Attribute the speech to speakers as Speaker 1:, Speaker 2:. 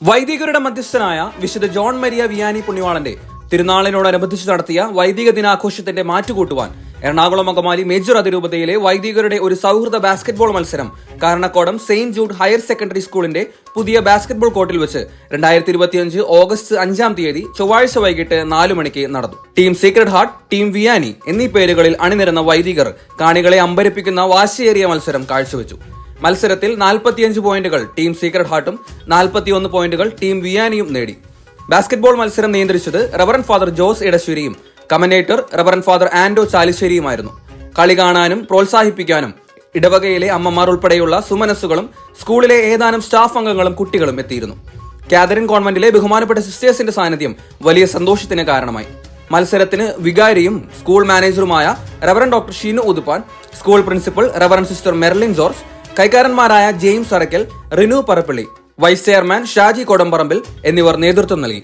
Speaker 1: വൈദികരുടെ മധ്യസ്ഥനായ വിശുദ്ധ ജോൺ മരിയ വിയാനി പുണ്യവാളന്റെ തിരുനാളിനോടനുബന്ധിച്ച് നടത്തിയ വൈദിക ദിനാഘോഷത്തിന്റെ മാറ്റുകൂട്ടുവാൻ എറണാകുളം അങ്കമാലി മേജർ അതിരൂപതയിലെ വൈദികരുടെ ഒരു സൗഹൃദ ബാസ്കറ്റ്ബോൾ മത്സരം Karanakodam saint Jude higher secondary സ്കൂളിന്റെ പുതിയ ബാസ്കറ്റ്ബോൾ കോർട്ടിൽ വെച്ച് രണ്ടായിരത്തി ഇരുപത്തിയഞ്ച് ഓഗസ്റ്റ് അഞ്ചാം തീയതി ചൊവ്വാഴ്ച വൈകിട്ട് നാലു മണിക്ക് നടന്നു. Team secret heart team Vianney എന്നീ പേരുകളിൽ അണിനിരന്ന വൈദികർ കാണികളെ അമ്പരപ്പിക്കുന്ന വാശിയേറിയ മത്സരം കാഴ്ചവെച്ചു. മത്സരത്തിൽ നാൽപ്പത്തിയഞ്ച് പോയിന്റുകൾ ടീം സീക്രട്ട് ഹാർട്ടും നാൽപ്പത്തിയൊന്ന് പോയിന്റുകൾ ടീം വിയാനിയും നേടി. ബാസ്കറ്റ്ബോൾ മത്സരം നിയന്ത്രിച്ചത് റവറൻ ഫാദർ ജോസ് ഇടശ്ശേരിയും കമന്റേറ്റർ റവറൻ ഫാദർ ആൻഡോ ചാലിശ്ശേരിയുമായിരുന്നു. കളി കാണാനും പ്രോത്സാഹിപ്പിക്കാനും ഇടവകയിലെ അമ്മമാർ ഉൾപ്പെടെയുള്ള സുമനസ്സുകളും സ്കൂളിലെ ഏതാനും സ്റ്റാഫ് അംഗങ്ങളും കുട്ടികളും എത്തിയിരുന്നു. കാതറിൻ കോൺവെന്റിലെ ബഹുമാനപ്പെട്ട സിസ്റ്റേഴ്സിന്റെ സാന്നിധ്യം വലിയ സന്തോഷത്തിന് കാരണമായി. മത്സരത്തിന് വികാരിയും school മാനേജറുമായ reverend doctor Sheenu Uthuppan school principal reverend sister Merlin George കൈക്കാരന്മാരായ James Arackal Rinu Parappally vice chairman Shaji Kodamparambil എന്നിവർ നേതൃത്വം നൽകി.